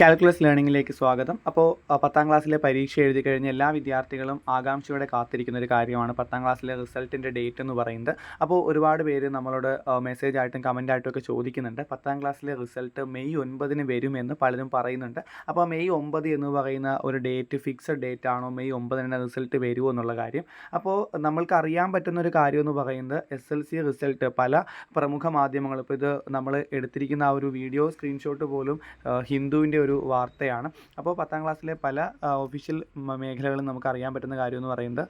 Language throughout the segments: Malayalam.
കാൽക്കുലസ് ലേണിംഗിലേക്ക് സ്വാഗതം. അപ്പോൾ പത്താം ക്ലാസ്സിലെ പരീക്ഷ എഴുതി കഴിഞ്ഞ എല്ലാ വിദ്യാർത്ഥികളും ആകാംക്ഷയോടെ കാത്തിരിക്കുന്ന ഒരു കാര്യമാണ് പത്താം ക്ലാസ്സിലെ റിസൾട്ടിന്റെ ഡേറ്റ് എന്ന് പറയുന്നത്. അപ്പോൾ ഒരുപാട് പേര് നമ്മളോട് മെസ്സേജ് ആയിട്ടും കമന്റ് ആയിട്ടും ഒക്കെ ചോദിക്കുന്നുണ്ട്. പത്താം ക്ലാസ്സിലെ റിസൾട്ട് മെയ് ഒൻപതിന് വരുമെന്ന് പലരും പറയുന്നുണ്ട്. അപ്പോൾ മെയ് ഒമ്പത് എന്ന് പറയുന്ന ഒരു ഡേറ്റ് ഫിക്സഡ് ഡേറ്റ് ആണോ മെയ് ഒമ്പതിന് റിസൾട്ട് വരുമോ എന്നുള്ള കാര്യം. അപ്പോൾ നമ്മൾക്ക് അറിയാൻ പറ്റുന്ന ഒരു കാര്യം എന്ന് പറയുന്നത് എസ് എൽ സി റിസൾട്ട് പല പ്രമുഖ മാധ്യമങ്ങളും ഇപ്പോൾ ഇത് നമ്മൾ എടുത്തിരിക്കുന്ന ആ ഒരു വീഡിയോ സ്ക്രീൻഷോട്ട് പോലും ഹിന്ദുവിന്റെ ഒരു വാർത്തയാണ്. അപ്പോൾ പത്താം ക്ലാസ്സിലെ പല ഒഫീഷ്യൽ മേഖലകളും നമുക്ക് അറിയാൻ പറ്റുന്ന കാര്യം എന്ന് പറയുന്നത്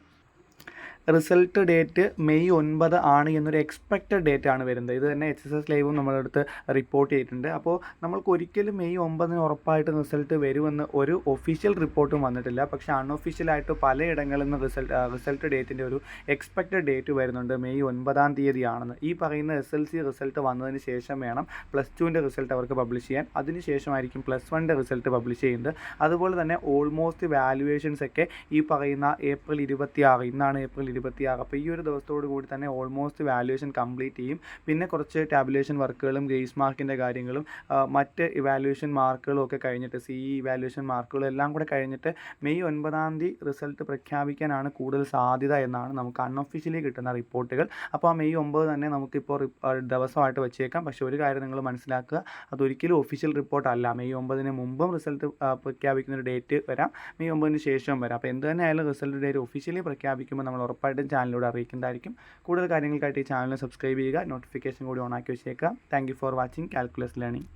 റിസൾട്ട് ഡേറ്റ് മെയ് ഒൻപത് ആണ് എന്നൊരു എക്സ്പെക്റ്റഡ് ഡേറ്റ് ആണ് വരുന്നത്. ഇത് തന്നെ എച്ച് എസ് എസ് ലൈവും നമ്മളടുത്ത് റിപ്പോർട്ട് ചെയ്തിട്ടുണ്ട്. അപ്പോൾ നമ്മൾക്ക് ഒരിക്കലും മെയ് ഒമ്പതിന് ഉറപ്പായിട്ട് റിസൾട്ട് വരുമെന്ന് ഒരു ഒഫീഷ്യൽ റിപ്പോർട്ടും വന്നിട്ടില്ല. പക്ഷേ അൺഒഫീഷ്യലായിട്ട് പലയിടങ്ങളിൽ നിന്ന് റിസൾട്ട് റിസൾട്ട് ഡേറ്റിന്റെ ഒരു എക്സ്പെക്റ്റഡ് ഡേറ്റ് വരുന്നുണ്ട്. മെയ് ഒൻപതാം തീയതിയാണെന്ന്. ഈ പറയുന്ന എസ് എൽ സി റിസൾട്ട് വന്നതിന് ശേഷം വേണം പ്ലസ് ടുവിന്റെ റിസൾട്ട് അവർക്ക് പബ്ലിഷ് ചെയ്യാൻ. അതിനുശേഷമായിരിക്കും പ്ലസ് വണ്ണിന്റെ റിസൾട്ട് പബ്ലിഷ് ചെയ്യുന്നത്. അതുപോലെ തന്നെ ഓൾമോസ്റ്റ് വാല്യുവേഷൻസ് ഒക്കെ ഈ പറയുന്ന ഏപ്രിൽ ഇരുപത്തി ആറ് ഇന്നാണ് ഏപ്രിൽ ഇരുപത്തി ആറ് അപ്പോൾ ഈ ഒരു ദിവസത്തോടു കൂടി തന്നെ ഓൾമോസ്റ്റ് വാല്യുവേഷൻ കംപ്ലീറ്റ് ചെയ്യും. പിന്നെ കുറച്ച് ടാബുലേഷൻ വർക്കുകളും ഗ്രേസ് മാർക്കിന്റെ കാര്യങ്ങളും മറ്റ് ഇവാലുവേഷൻ മാർക്കുകളും ഒക്കെ കഴിഞ്ഞിട്ട് സി ഇ ഇവാലുവേഷൻ മാർക്കുകളും എല്ലാം കൂടെ കഴിഞ്ഞിട്ട് മെയ് ഒൻപതാം തീയതി റിസൾട്ട് പ്രഖ്യാപിക്കാനാണ് കൂടുതൽ സാധ്യത എന്നാണ് നമുക്ക് അൺഒഫീഷ്യലി കിട്ടുന്ന റിപ്പോർട്ടുകൾ അപ്പോൾ ആ മെയ് ഒമ്പത് തന്നെ നമുക്കിപ്പോൾ ദിവസമായിട്ട് വെച്ചേക്കാം. പക്ഷേ ഒരു കാര്യം നിങ്ങൾ മനസ്സിലാക്കുക അതൊരിക്കലും ഒഫീഷ്യൽ റിപ്പോർട്ടല്ല മെയ് ഒമ്പതിന് മുമ്പും റിസൾട്ട് പ്രഖ്യാപിക്കുന്ന ഒരു ഡേറ്റ് വരാം. മെയ് ഒമ്പതിന് ശേഷവും വരാം. അപ്പോൾ എന്ത് തന്നെ ആയാലും റിസൾട്ട് ഡേറ്റ് ഒഫീഷ്യലി പ്രഖ്യാപിക്കുമ്പോൾ നമ്മൾ ഉറപ്പായിട്ടും ചാനലിലൂടെ അറിയിക്കുന്നതായിരിക്കും. കൂടുതൽ കാര്യങ്ങൾക്കായിട്ട് ഈ ചാനൽ സബ്സ്ക്രൈബ് ചെയ്യുക നോട്ടിഫിക്കേഷൻ കൂടി ഓൺ ആക്കി വെച്ചേക്കാം thank for watching calculus learning